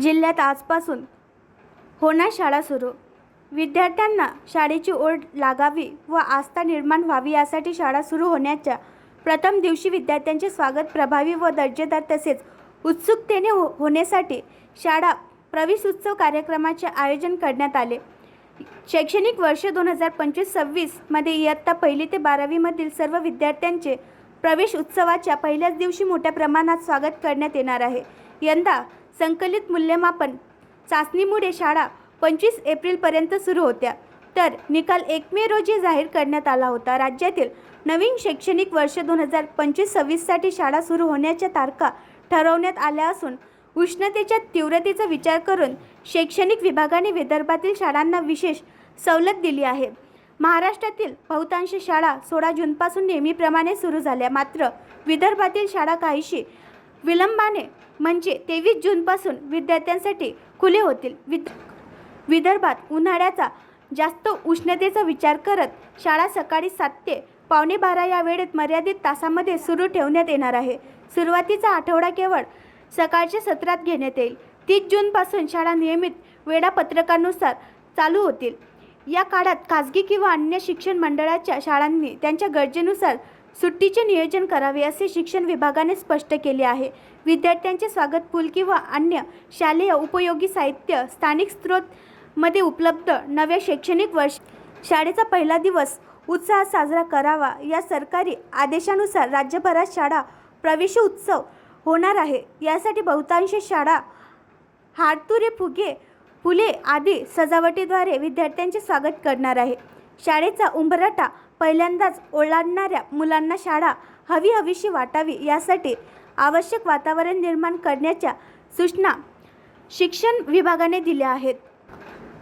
जिल्ह्यात आजपासून होणार शाळा सुरू. विद्यार्थ्यांना शाळेची ओढ लागावी व आस्था निर्माण व्हावी यासाठी शाळा सुरू होण्याच्या प्रथम दिवशी विद्यार्थ्यांचे स्वागत प्रभावी व दर्जेदार तसेच उत्सुकतेने हो होण्यासाठी शाळा प्रवेश उत्सव कार्यक्रमाचे आयोजन करण्यात आले. शैक्षणिक वर्ष दोन हजार पंचवीस सव्वीसमध्ये इयत्ता पहिली ते बारावीमधील सर्व विद्यार्थ्यांचे प्रवेश उत्सवाच्या पहिल्याच दिवशी मोठ्या प्रमाणात स्वागत करण्यात येणार आहे. यंदा संकलित मूल्यमापन चाचणीमुळे शाळा पंचवीस एप्रिलपर्यंत सुरू होत्या. तर निकाल एक मे रोजी जाहीर करण्यात आला होता. राज्यातील नवीन शैक्षणिक वर्ष दोन हजार पंचवीस सव्वीससाठी शाळा सुरू होण्याच्या तारखा ठरवण्यात आल्या असून उष्णतेच्या तीव्रतेचा विचार करून शैक्षणिक विभागाने विदर्भातील शाळांना विशेष सवलत दिली आहे. महाराष्ट्रातील बहुतांश शाळा सोळा जूनपासून नेहमीप्रमाणे सुरू झाल्या. मात्र विदर्भातील शाळा काहीशी विलंबाने म्हणजे तेवीस जूनपासून विद्यार्थ्यांसाठी खुले होतील. विद विदर्भात उन्हाळ्याचा जास्त उष्णतेचा विचार करत शाळा सकाळी सात ते पावणे बारा या वेळेत मर्यादित तासामध्ये सुरू ठेवण्यात येणार आहे. सुरुवातीचा आठवडा केवळ सकाळच्या सत्रात घेण्यात येईल. तीस जूनपासून शाळा नियमित वेळापत्रकानुसार चालू होतील. या काळात खाजगी किंवा अन्य शिक्षण मंडळाच्या शाळांनी त्यांच्या गरजेनुसार सुट्टीचे नियोजन करावे असे शिक्षण विभागाने स्पष्ट केले आहे. विद्यार्थ्यांचे स्वागत पूल किंवा अन्य शालेय उपयोगी साहित्य स्थानिक स्रोत मध्ये उपलब्ध नव्या शैक्षणिक वर्ष शाळेचा पहिला दिवस उत्साहात साजरा करावा या सरकारी आदेशानुसार राज्यभरात शाळा प्रवेश उत्सव होणार आहे. यासाठी बहुतांश शाळा हाडतुरे फुगे फुले आदी सजावटीद्वारे विद्यार्थ्यांचे स्वागत करणार आहे. शाळेचा उंबरठा पहिल्यांदाच ओलांडणाऱ्या मुलांना शाळा हवी हवीशी वाटावी यासाठी आवश्यक वातावरण निर्माण करण्याच्या सूचना शिक्षण विभागाने दिल्या आहेत.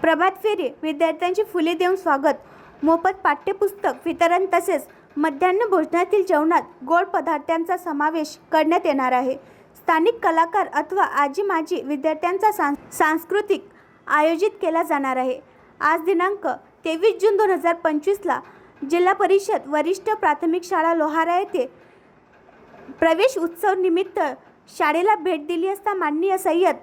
प्रभात फेरी विद्यार्थ्यांची फुले देऊन स्वागत. मोफत पाठ्यपुस्तक वितरण तसेच मध्यान्ह भोजनातील जेवणात गोड पदार्थांचा समावेश करण्यात येणार आहे. स्थानिक कलाकार अथवा आजी माजी विद्यार्थ्यांचा सांस सांस्कृतिक आयोजित केला जाणार आहे. आज दिनांक तेवीस जून दोन हजार पंचवीसला जिल्हा परिषद वरिष्ठ प्राथमिक शाळा लोहारा येथे प्रवेश उत्सव निमित्त शाळेला भेट दिली असता माननीय सय्यद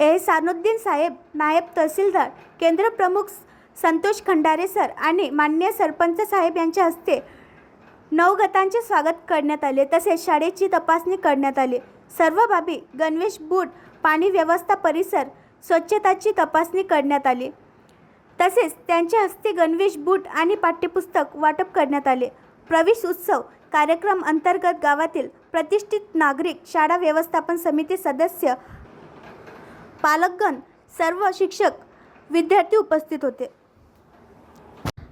एहसानुद्दीन साहेब नायब तहसीलदार केंद्र प्रमुख संतोष खंडारे सर आणि मान्य सरपंच साहेब यांच्या हस्ते नवगतांचे स्वागत करण्यात आले. तसेच शाळेची तपासणी करण्यात आली. सर्व बाबी गणवेश बूट पाणी व्यवस्था परिसर स्वच्छताची तपासणी करण्यात आली. तसेच त्यांच्या हस्ते गणवेश बूट आणि पाठ्यपुस्तक वाटप करण्यात आले. प्रवेश उत्सव कार्यक्रम अंतर्गत गावातील प्रतिष्ठित नागरिक शाळा व्यवस्थापन समिती सदस्य पालकगण सर्व शिक्षक विद्यार्थी उपस्थित होते.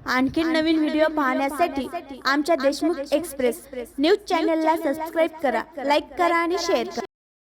आणखी नवीन व्हिडिओ पाहण्यासाठी आमच्या देशमुख एक्सप्रेस. न्यूज चॅनलला सबस्क्राईब करा लाईक करा आणि शेअर करा.